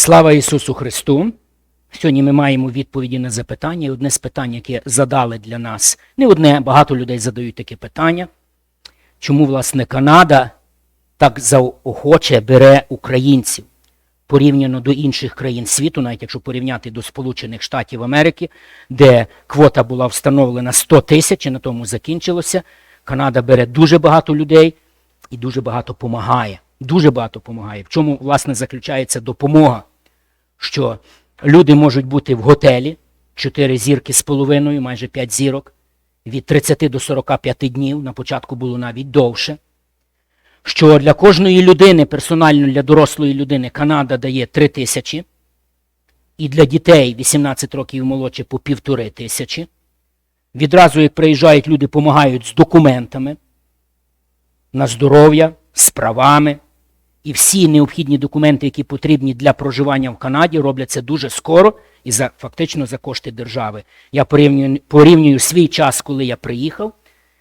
Слава Ісусу Христу! Сьогодні ми маємо відповіді на запитання. І одне з питань, яке задали для нас, не одне, багато людей задають таке питання. Чому, власне, Канада так заохоче бере українців порівняно до інших країн світу, навіть якщо порівняти до Сполучених Штатів Америки, де квота була встановлена 100 тисяч, і на тому закінчилося. Канада бере дуже багато людей і дуже багато помагає. Дуже багато помагає. В чому, власне, заключається допомога? Що люди можуть бути в готелі 4 зірки з половиною, майже 5 зірок, від 30 до 45 днів, на початку було навіть довше. Що для кожної людини, персонально для дорослої людини, Канада дає 3 тисячі, і для дітей 18 років молодше по півтори тисячі. Відразу, як приїжджають, люди допомагають з документами на здоров'я, з правами. І всі необхідні документи, які потрібні для проживання в Канаді, робляться дуже скоро і за, фактично за кошти держави. Я порівнюю, порівнюю свій час, коли я приїхав.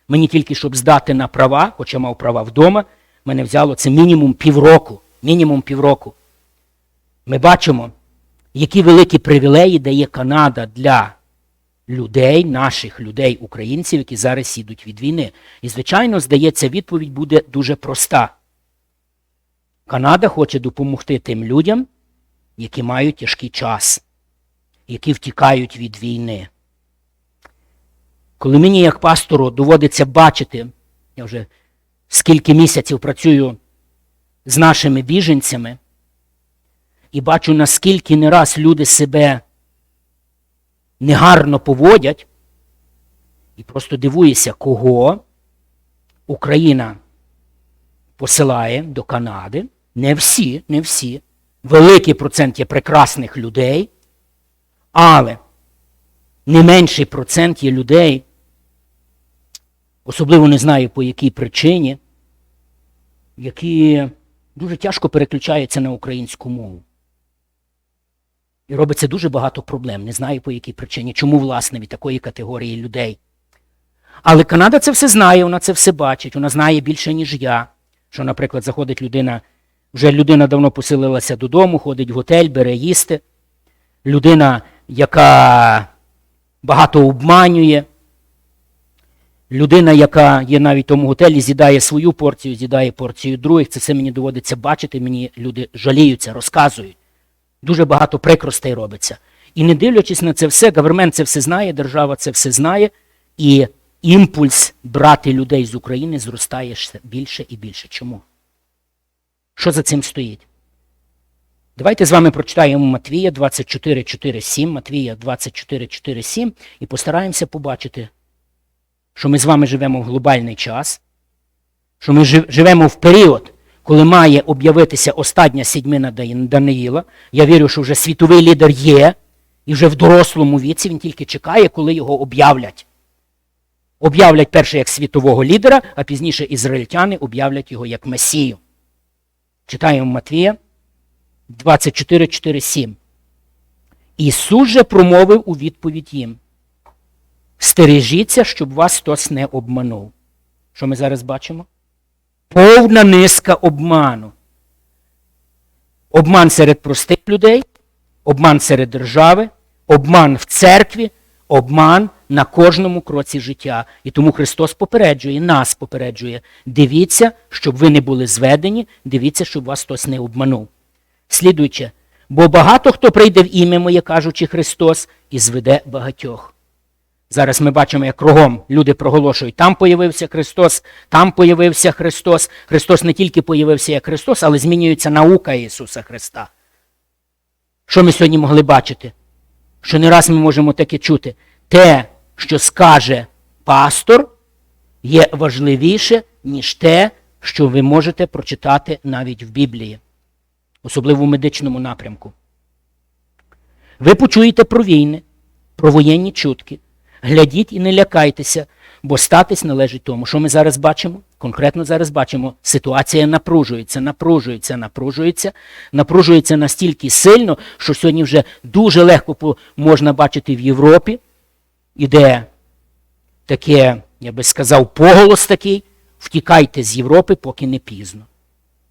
Мені тільки щоб здати на права, хоча мав права вдома, мене взяло це мінімум півроку. Мінімум півроку. Ми бачимо, які великі привілеї дає Канада для людей, наших людей, українців, які зараз їдуть від війни. І, звичайно, здається, відповідь буде дуже проста. Канада хоче допомогти тим людям, які мають тяжкий час, які втікають від війни. Коли мені, як пастору, доводиться бачити, я вже скільки місяців працюю з нашими біженцями, і бачу, наскільки не раз люди себе негарно поводять, і просто дивуюся, кого Україна посилає до Канади. Не всі, не всі. Великий процент є прекрасних людей, але не менший процент є людей, особливо не знаю по якій причині, які дуже тяжко переключаються на українську мову. І робиться дуже багато проблем. Не знаю по якій причині, чому, власне, від такої категорії людей. Але Канада це все знає, вона це все бачить, вона знає більше, ніж я. Що, наприклад, заходить людина, вже людина давно поселилася додому, ходить в готель, бере їсти. Людина, яка багато обманює. Людина, яка є навіть в тому готелі, з'їдає свою порцію, з'їдає порцію других. Це все мені доводиться бачити, мені люди жаліються, розказують. Дуже багато прикростей робиться. І не дивлячись на це все, гавермент це все знає, держава це все знає, і імпульс брати людей з України зростає більше і більше. Чому? Що за цим стоїть? Давайте з вами прочитаємо Матвія 24.4.7, Матвія 24.4.7 і постараємося побачити, що ми з вами живемо в глобальний час, що ми живемо в період, коли має об'явитися остання сідьмина Даниїла. Я вірю, що вже світовий лідер є, і вже в дорослому віці він тільки чекає, коли його об'являть. Об'являть перше як світового лідера, а пізніше ізраїльтяни об'являть його як Месію. Читаємо Матвія 24.4.7. Ісус же промовив у відповідь їм. Стережіться, щоб вас хтось не обманув. Що ми зараз бачимо? Повна низка обману. Обман серед простих людей, обман серед держави, обман в церкві, обман на кожному кроці життя. І тому Христос попереджує, нас попереджує. Дивіться, щоб ви не були зведені, дивіться, щоб вас хтось не обманув. Слідуючи, бо багато хто прийде в ім'я моє, кажучи Христос, і зведе багатьох. Зараз ми бачимо, як кругом люди проголошують, там появився Христос, там появився Христос. Христос не тільки появився як Христос, але змінюється наука Ісуса Христа. Що ми сьогодні могли бачити? Що не раз ми можемо таке чути. Те, що скаже пастор, є важливіше, ніж те, що ви можете прочитати навіть в Біблії, особливо в медичному напрямку. Ви почуєте про війни, про воєнні чутки. Глядіть і не лякайтеся, бо статись належить тому. Що ми зараз бачимо? Конкретно зараз бачимо, ситуація напружується, напружується, напружується, напружується настільки сильно, що сьогодні вже дуже легко можна бачити в Європі, іде таке, я би сказав, поголос такий, втікайте з Європи, поки не пізно.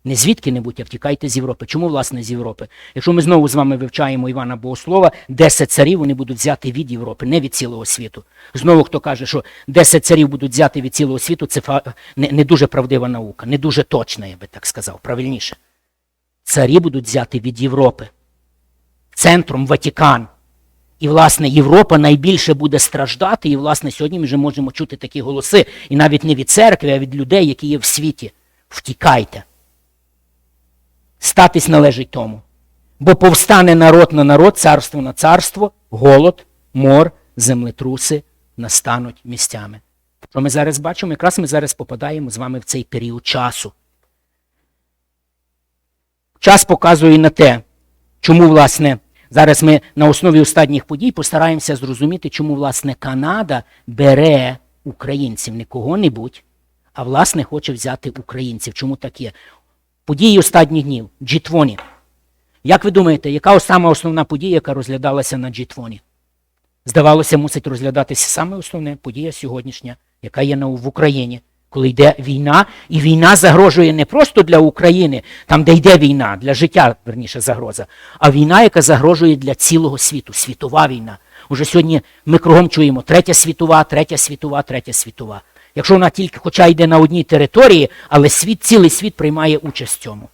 Не звідки-небудь, а втікайте з Європи. Чому, власне, з Європи? Якщо ми знову з вами вивчаємо Івана Богослова, 10 царів вони будуть взяти від Європи, не від цілого світу. Знову хто каже, що 10 царів будуть взяти від цілого світу, це не, не дуже правдива наука, не дуже точна, я би так сказав, правильніше. Царі будуть взяти від Європи. Центром Ватікан. І, власне, Європа найбільше буде страждати, і, власне, сьогодні ми вже можемо чути такі голоси, і навіть не від церкви, а від людей, які є в світі. Втікайте. Статись належить тому. Бо повстане народ на народ, царство на царство, голод, мор, землетруси настануть місцями. Що ми зараз бачимо? Якраз ми зараз попадаємо з вами в цей період часу. Час показує на те, чому, власне, зараз ми на основі останніх подій постараємося зрозуміти, чому, власне, Канада бере українців, не кого-небудь, а власне хоче взяти українців. Чому так є? Події останніх днів G20. Як ви думаєте, яка саме основна подія, яка розглядалася на G20? Здавалося, мусить розглядатися саме основна подія сьогоднішня, яка є в Україні, коли йде війна, і війна загрожує не просто для України, там, де йде війна, для життя, верніше, загроза, а війна, яка загрожує для цілого світу, світова війна. Уже сьогодні ми кругом чуємо третя світова, третя світова, третя світова. Якщо вона тільки, хоча йде на одній території, але світ, цілий світ приймає участь в цьому.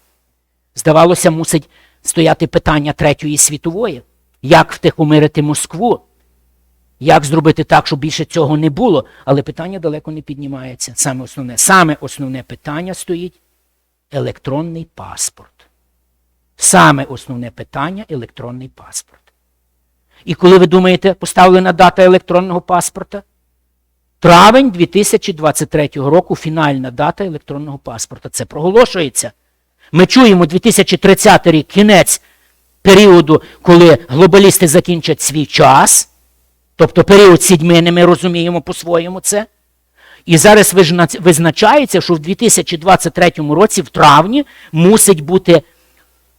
Здавалося, мусить стояти питання Третьої світової. Як втихомирити Москву? Як зробити так, щоб більше цього не було? Але питання далеко не піднімається. Саме основне, саме основне питання стоїть електронний паспорт. Саме основне питання електронний паспорт. І коли ви думаєте, поставлена дата електронного паспорта? Травень 2023 року фінальна дата електронного паспорта. Це проголошується. Ми чуємо 2030 рік, кінець періоду, коли глобалісти закінчать свій час, тобто період сідьмини, ми розуміємо по-своєму це. І зараз визначається, що в 2023 році, в травні, мусить бути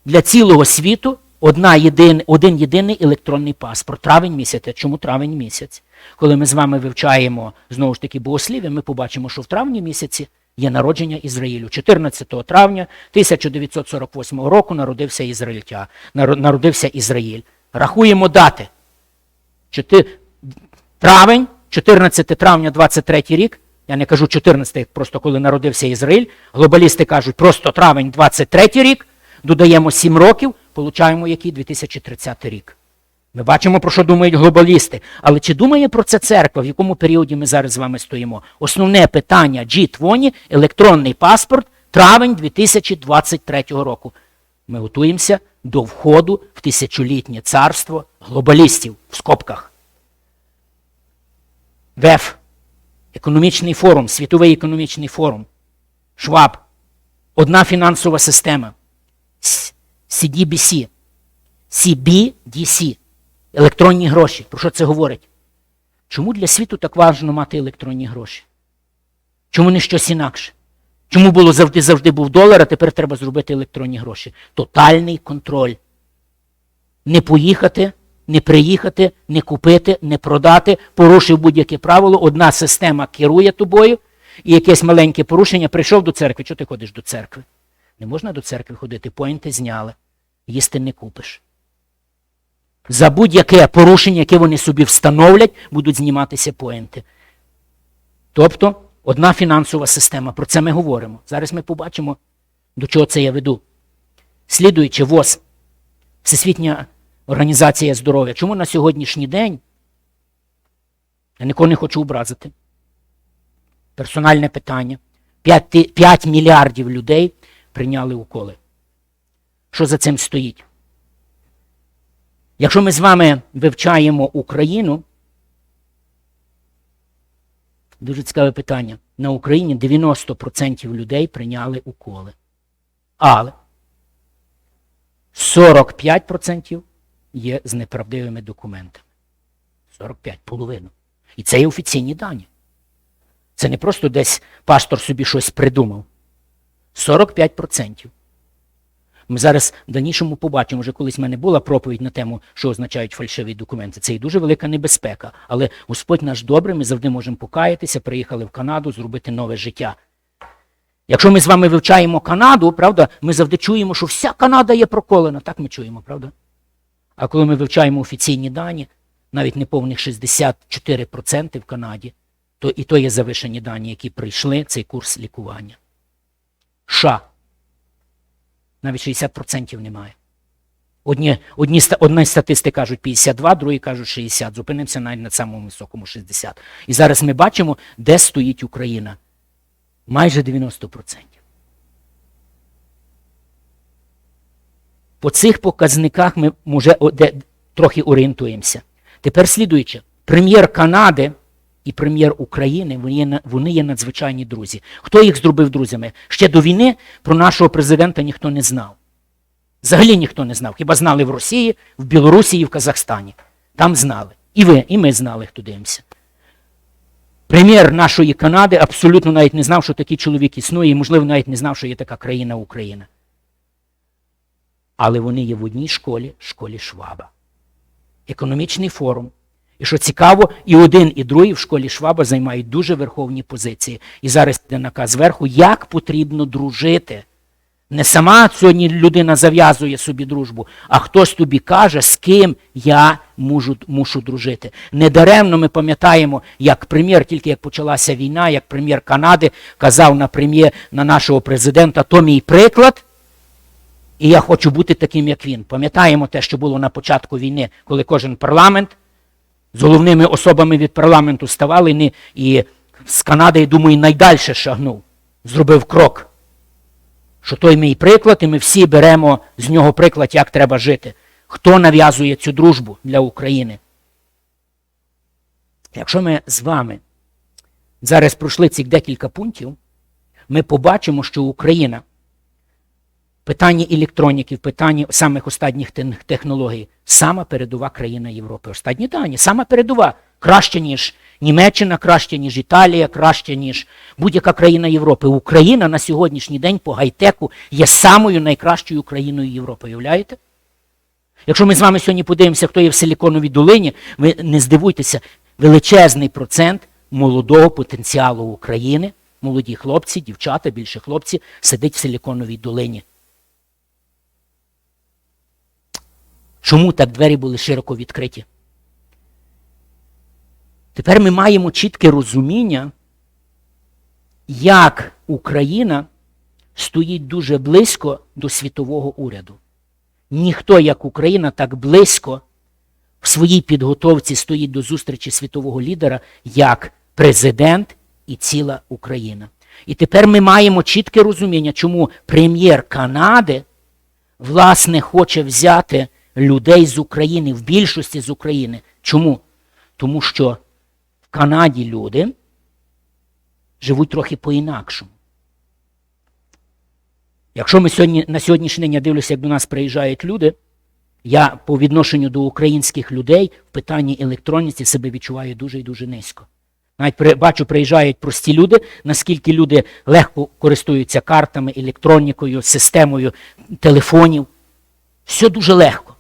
для цілого світу одна єдин, один єдиний електронний паспорт. Травень місяць. Чому травень місяць? Коли ми з вами вивчаємо знову ж таки богослів'я, ми побачимо, що в травні місяці є народження Ізраїлю. 14 травня 1948 року народився Ізраїльтя, народився Ізраїль. Рахуємо дати. Травень, 14 травня 23 рік. Я не кажу 14, просто коли народився Ізраїль. Глобалісти кажуть просто травень 23 рік. Додаємо 7 років, получаємо який 2030 рік. Ми бачимо, про що думають глобалісти. Але чи думає про це церква, в якому періоді ми зараз з вами стоїмо? Основне питання G20 – електронний паспорт, травень 2023 року. Ми готуємося до входу в тисячолітнє царство глобалістів в скобках. ВЕФ, економічний форум, світовий економічний форум, Шваб, одна фінансова система, CDBC, CBDC, електронні гроші. Про що це говорить? Чому для світу так важливо мати електронні гроші? Чому не щось інакше? Чому було завжди завжди був долар, а тепер треба зробити електронні гроші? Тотальний контроль. Не поїхати, не приїхати, не купити, не продати, порушив будь-яке правило, одна система керує тобою, і якесь маленьке порушення прийшов до церкви. Чого ти ходиш до церкви? Не можна до церкви ходити, поінти зняли, їсти не купиш. За будь-яке порушення, яке вони собі встановлять, будуть зніматися поінти. Тобто одна фінансова система. Про це ми говоримо. Зараз ми побачимо, до чого це я веду. Слідуючи ВОЗ, Всесвітня організація здоров'я. Чому на сьогоднішній день я нікого не хочу образити? Персональне питання. 5, 5 мільярдів людей прийняли уколи. Що за цим стоїть? Якщо ми з вами вивчаємо Україну, дуже цікаве питання. На Україні 90% людей прийняли уколи. Але 45% є з неправдивими документами. 45, половину. І це є офіційні дані. Це не просто десь пастор собі щось придумав. 45%. Ми зараз в дальнішому побачимо, вже колись в мене була проповідь на тему, що означають фальшиві документи. Це і дуже велика небезпека. Але Господь наш добрий, ми завжди можемо покаятися, приїхали в Канаду, зробити нове життя. Якщо ми з вами вивчаємо Канаду, правда, ми завжди чуємо, що вся Канада є проколена. Так ми чуємо, правда? А коли ми вивчаємо офіційні дані, навіть неповних 64% в Канаді, то і то є завишені дані, які прийшли цей курс лікування. США. Навіть 60% немає. Одні, одні, одні статисти кажуть 52, другі кажуть 60. Зупинимося навіть на самому високому 60. І зараз ми бачимо, де стоїть Україна. Майже 90%. По цих показниках ми де, трохи орієнтуємося. Тепер слідуюче. Прем'єр Канади і прем'єр України вони вони є надзвичайні друзі. Хто їх зробив друзями? Ще до війни про нашого президента ніхто не знав. Взагалі ніхто не знав. Хіба знали в Росії, в Білорусі і в Казахстані. Там знали. І ви, і ми знали, хто дивимося. Прем'єр нашої Канади абсолютно навіть не знав, що такий чоловік існує, і, можливо, навіть не знав, що є така країна Україна. Але вони є в одній школі, школі Шваба. Економічний форум. І що цікаво, і один, і другий в школі Шваба займають дуже верховні позиції. І зараз йде наказ зверху, як потрібно дружити. Не сама сьогодні людина зав'язує собі дружбу, а хтось тобі каже, з ким я мушу, мушу дружити. Недаремно ми пам'ятаємо, як прем'єр, тільки як почалася війна, як прем'єр Канади казав на прем'єр на нашого президента, то мій приклад, і я хочу бути таким, як він. Пам'ятаємо те, що було на початку війни, коли кожен парламент з головними особами від парламенту ставали і з Канади, я думаю, найдальше шагнув, зробив крок що той мій приклад, і ми всі беремо з нього приклад, як треба жити. Хто нав'язує цю дружбу для України? Якщо ми з вами зараз пройшли цих декілька пунктів, ми побачимо, що Україна питанні електроніки, в питанні самих останніх технологій, сама передова країна Європи. Останні дані, сама передова. Краще, ніж Німеччина, краще, ніж Італія, краще, ніж будь-яка країна Європи. Україна на сьогоднішній день по гайтеку є самою найкращою країною Європи. Уявляєте? Якщо ми з вами сьогодні подивимося, хто є в Силіконовій долині, ви не здивуйтеся, величезний процент молодого потенціалу України, молоді хлопці, дівчата, більше хлопці, сидить в Силіконовій долині. Чому так двері були широко відкриті? Тепер ми маємо чітке розуміння, як Україна стоїть дуже близько до світового уряду. Ніхто, як Україна, так близько в своїй підготовці стоїть до зустрічі світового лідера, як президент і ціла Україна. І тепер ми маємо чітке розуміння, чому прем'єр Канади власне хоче взяти людей з України, в більшості з України. Чому? Тому що в Канаді люди живуть трохи по-інакшому. Якщо ми сьогодні, на сьогоднішній день я дивлюся, як до нас приїжджають люди, я по відношенню до українських людей в питанні електроніці себе відчуваю дуже і дуже низько. Навіть бачу, приїжджають прості люди, наскільки люди легко користуються картами, електронікою, системою телефонів. Все дуже легко.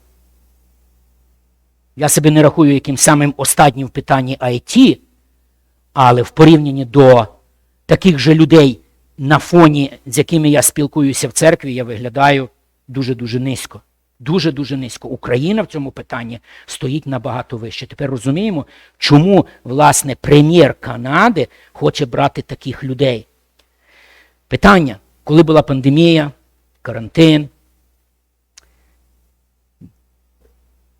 Я себе не рахую яким самим останнім в питанні IT, але в порівнянні до таких же людей на фоні, з якими я спілкуюся в церкві, я виглядаю дуже-дуже низько. Дуже-дуже низько. Україна в цьому питанні стоїть набагато вище. Тепер розуміємо, чому, власне, прем'єр Канади хоче брати таких людей. Питання, коли була пандемія, карантин,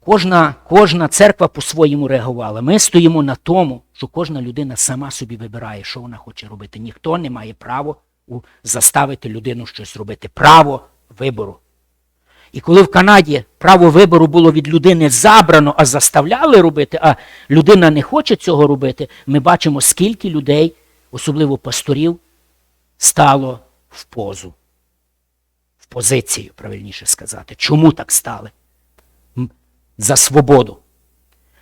Кожна, кожна церква по-своєму реагувала. Ми стоїмо на тому, що кожна людина сама собі вибирає, що вона хоче робити. Ніхто не має права заставити людину щось робити. Право вибору. І коли в Канаді право вибору було від людини забрано, а заставляли робити, а людина не хоче цього робити, ми бачимо, скільки людей, особливо пасторів, стало в позу, в позицію, правильніше сказати. Чому так стали? За свободу.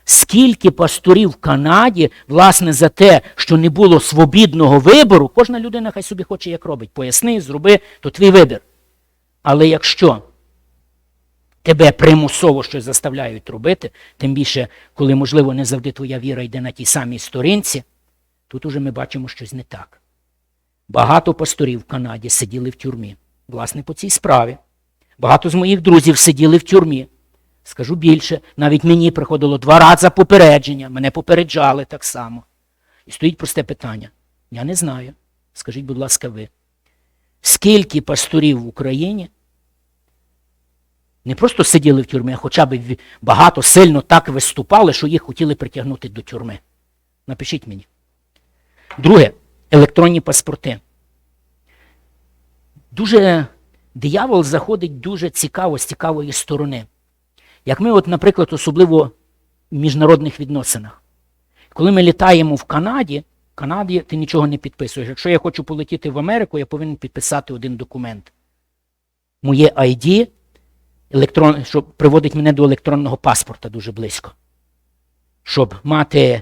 Скільки пасторів в Канаді, власне, за те, що не було свобідного вибору, кожна людина хай собі хоче, як робить. Поясни, зроби, то твій вибір. Але якщо тебе примусово щось заставляють робити, тим більше, коли, можливо, не завжди твоя віра йде на тій самій сторінці, тут уже ми бачимо щось не так. Багато пасторів в Канаді сиділи в тюрмі. Власне, по цій справі. Багато з моїх друзів сиділи в тюрмі. Скажу більше, навіть мені приходило два рази попередження, мене попереджали так само. І стоїть просте питання. Я не знаю. Скажіть, будь ласка, ви. Скільки пасторів в Україні не просто сиділи в тюрмі, а хоча б багато сильно так виступали, що їх хотіли притягнути до тюрми? Напишіть мені. Друге, електронні паспорти. Дуже диявол заходить дуже цікаво з цікавої сторони. Як ми, от, наприклад, особливо в міжнародних відносинах. Коли ми літаємо в Канаді, в Канаді ти нічого не підписуєш. Якщо я хочу полетіти в Америку, я повинен підписати один документ. Моє ID, електрон, що приводить мене до електронного паспорта дуже близько. Щоб мати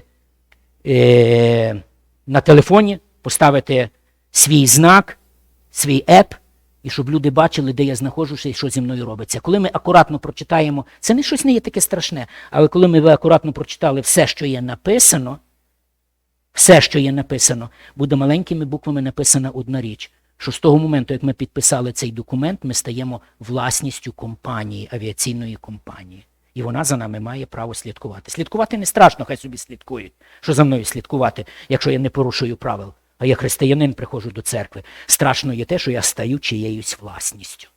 е, на телефоні, поставити свій знак, свій еп, і щоб люди бачили, де я знаходжуся і що зі мною робиться. Коли ми акуратно прочитаємо, це не щось не є таке страшне, але коли ми акуратно прочитали все, що є написано, все, що є написано, буде маленькими буквами написана одна річ. Що з того моменту, як ми підписали цей документ, ми стаємо власністю компанії, авіаційної компанії. І вона за нами має право слідкувати. Слідкувати не страшно, хай собі слідкують. Що за мною слідкувати, якщо я не порушую правил? А я християнин приходжу до церкви. Страшно є те, що я стаю чиєюсь власністю.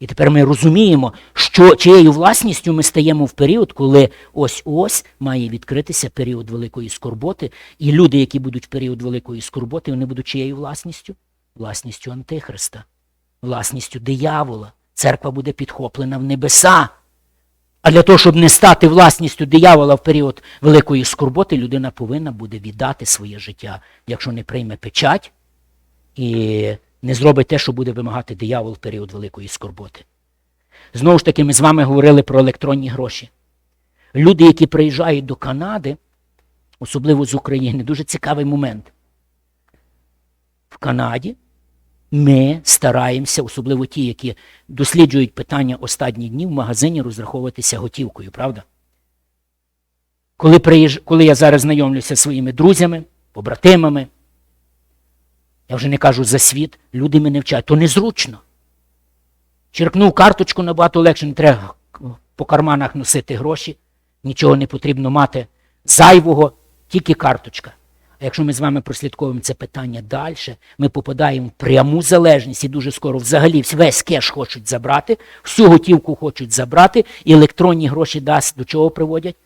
І тепер ми розуміємо, що чиєю власністю ми стаємо в період, коли ось-ось має відкритися період великої скорботи, і люди, які будуть в період великої скорботи, вони будуть чиєю власністю? Власністю Антихриста, власністю диявола. Церква буде підхоплена в небеса. А для того, щоб не стати власністю диявола в період великої скорботи, людина повинна буде віддати своє життя, якщо не прийме печать і не зробить те, що буде вимагати диявол в період великої скорботи. Знову ж таки, ми з вами говорили про електронні гроші. Люди, які приїжджають до Канади, особливо з України, дуже цікавий момент. В Канаді ми стараємося, особливо ті, які досліджують питання останніх днів, в магазині розраховуватися готівкою, правда? Коли, приїж... Коли я зараз знайомлюся зі своїми друзями, побратимами, я вже не кажу за світ, люди мене вчать, то незручно. Черкнув карточку набагато легше, не треба по карманах носити гроші, нічого не потрібно мати зайвого, тільки карточка. Якщо ми з вами прослідковуємо це питання далі, ми попадаємо в пряму залежність і дуже скоро взагалі весь кеш хочуть забрати, всю готівку хочуть забрати, і електронні гроші дасть до чого приводять?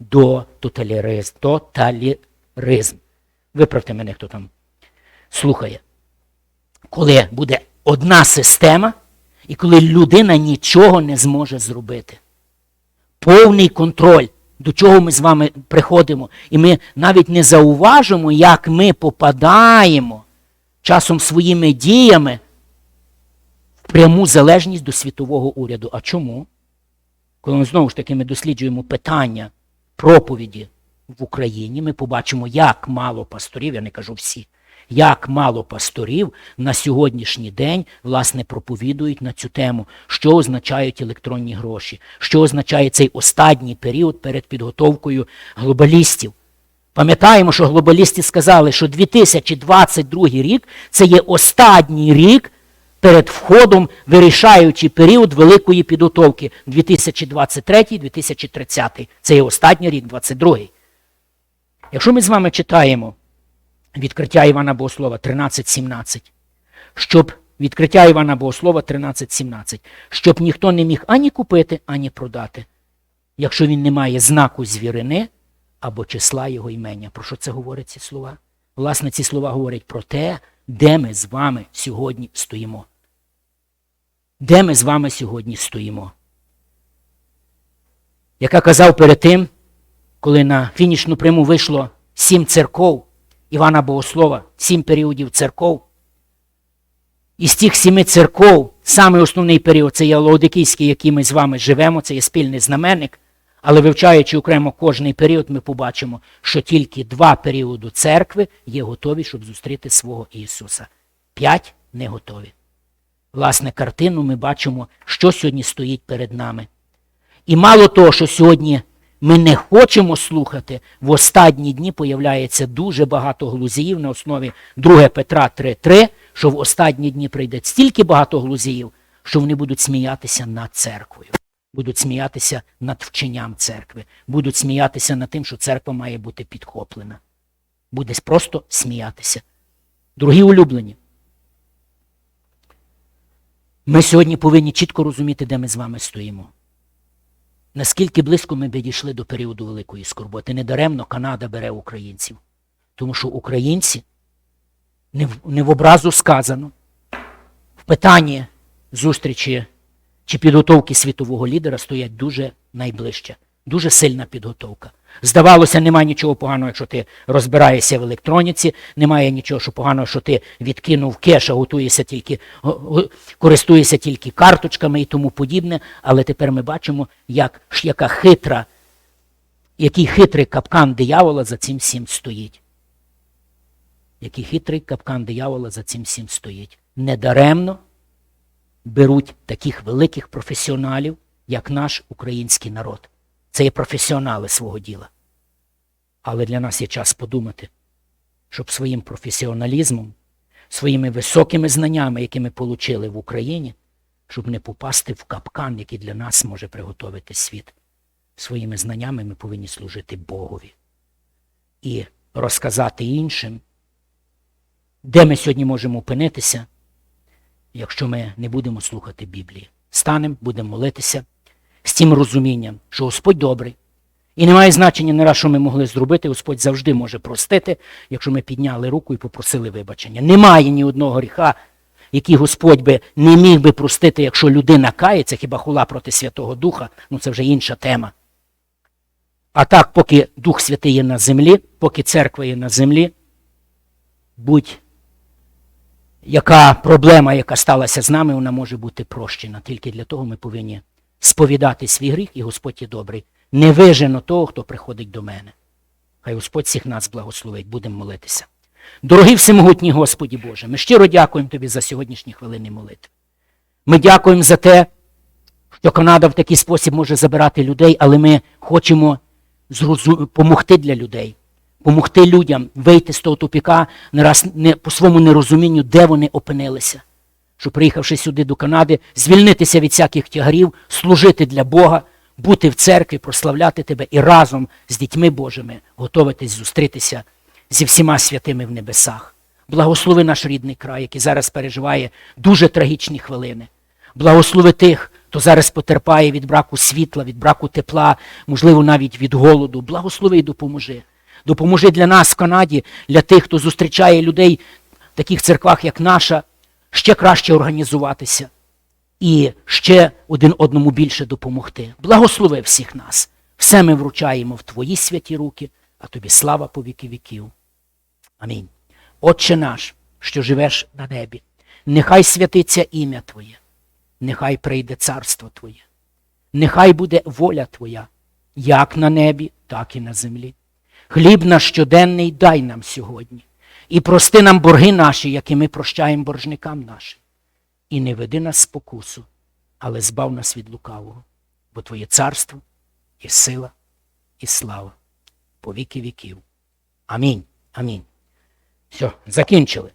До тоталіризм. Тоталіризм. Виправте мене, хто там слухає. Коли буде одна система, і коли людина нічого не зможе зробити. Повний контроль, до чого ми з вами приходимо. І ми навіть не зауважимо, як ми попадаємо часом своїми діями в пряму залежність до світового уряду. А чому? Коли ми знову ж таки ми досліджуємо питання проповіді в Україні, ми побачимо, як мало пасторів, я не кажу всі, як мало пасторів на сьогоднішній день власне проповідують на цю тему, що означають електронні гроші, що означає цей останній період перед підготовкою глобалістів. Пам'ятаємо, що глобалісти сказали, що 2022 рік це є останній рік перед входом вирішаючий період великої підготовки 2023-2030. Це є останній рік, 22-й. Якщо ми з вами читаємо відкриття Івана Богослова 13.17, щоб відкриття Івана Богослова 13.17, щоб ніхто не міг ані купити, ані продати, якщо він не має знаку звірини або числа його імення. Про що це говорять ці слова? Власне, ці слова говорять про те, де ми з вами сьогодні стоїмо. Де ми з вами сьогодні стоїмо? Як я казав перед тим, коли на фінішну приму вийшло сім церков Івана Богослова, сім періодів церков. Із тих сіми церков, самий основний період це є Лаодикійський, який ми з вами живемо, це є спільний знаменник. Але вивчаючи окремо кожний період, ми побачимо, що тільки два періоди церкви є готові, щоб зустріти свого Ісуса. П'ять не готові. Власне, картину ми бачимо, що сьогодні стоїть перед нами. І мало того, що сьогодні ми не хочемо слухати, в останні дні появляється дуже багато глузіїв на основі 2 Петра 3.3, що в останні дні прийде стільки багато глузіїв, що вони будуть сміятися над церквою, будуть сміятися над вченням церкви, будуть сміятися над тим, що церква має бути підхоплена. Буде просто сміятися. Дорогі улюблені, ми сьогодні повинні чітко розуміти, де ми з вами стоїмо. Наскільки близько ми підійшли до періоду великої скорботи. Недаремно Канада бере українців. Тому що українці не в, не в образу сказано в питанні зустрічі чи підготовки світового лідера стоять дуже найближче, дуже сильна підготовка. Здавалося, немає нічого поганого, якщо ти розбираєшся в електроніці, немає нічого що поганого, що ти відкинув кеш, а готуєшся тільки, користуєшся тільки карточками і тому подібне. Але тепер ми бачимо, як, яка хитра, який хитрий капкан диявола за цим всім стоїть. Який хитрий капкан диявола за цим всім стоїть. Недаремно беруть таких великих професіоналів, як наш український народ. Це є професіонали свого діла. Але для нас є час подумати, щоб своїм професіоналізмом, своїми високими знаннями, які ми отримали в Україні, щоб не попасти в капкан, який для нас може приготовити світ. Своїми знаннями ми повинні служити Богові і розказати іншим, де ми сьогодні можемо опинитися, якщо ми не будемо слухати Біблії. Станемо, будемо молитися з тим розумінням, що Господь добрий. І немає значення не раз, що ми могли зробити, Господь завжди може простити, якщо ми підняли руку і попросили вибачення. Немає ні одного гріха, який Господь би не міг би простити, якщо людина кається, хіба хула проти Святого Духа, ну це вже інша тема. А так, поки Дух Святий є на землі, поки церква є на землі, будь яка проблема, яка сталася з нами, вона може бути прощена. Тільки для того ми повинні сповідати свій гріх, і Господь є добрий. Не вижено того, хто приходить до мене. Хай Господь всіх нас благословить, будемо молитися. Дорогий всемогутній Господі Боже, ми щиро дякуємо Тобі за сьогоднішні хвилини молитви. Ми дякуємо за те, що Канада в такий спосіб може забирати людей, але ми хочемо зрозу... помогти для людей, помогти людям вийти з того тупіка не раз не, по своєму нерозумінню, де вони опинилися. Що приїхавши сюди до Канади, звільнитися від всяких тягарів, служити для Бога, бути в церкві, прославляти тебе і разом з дітьми Божими готовитись зустрітися зі всіма святими в небесах. Благослови наш рідний край, який зараз переживає дуже трагічні хвилини. Благослови тих, хто зараз потерпає від браку світла, від браку тепла, можливо, навіть від голоду. Благослови і допоможи. Допоможи для нас в Канаді, для тих, хто зустрічає людей в таких церквах, як наша, ще краще організуватися і ще один одному більше допомогти. Благослови всіх нас. Все ми вручаємо в Твої святі руки, а тобі слава по віки віків. Амінь. Отче наш, що живеш на небі, нехай святиться ім'я Твоє, нехай прийде царство Твоє, нехай буде воля Твоя, як на небі, так і на землі. Хліб наш щоденний дай нам сьогодні, і прости нам борги наші, які ми прощаємо боржникам нашим. І не веди нас спокусу, але збав нас від лукавого, бо Твоє царство є сила і слава по віки віків. Амінь. Амінь. Все, закінчили.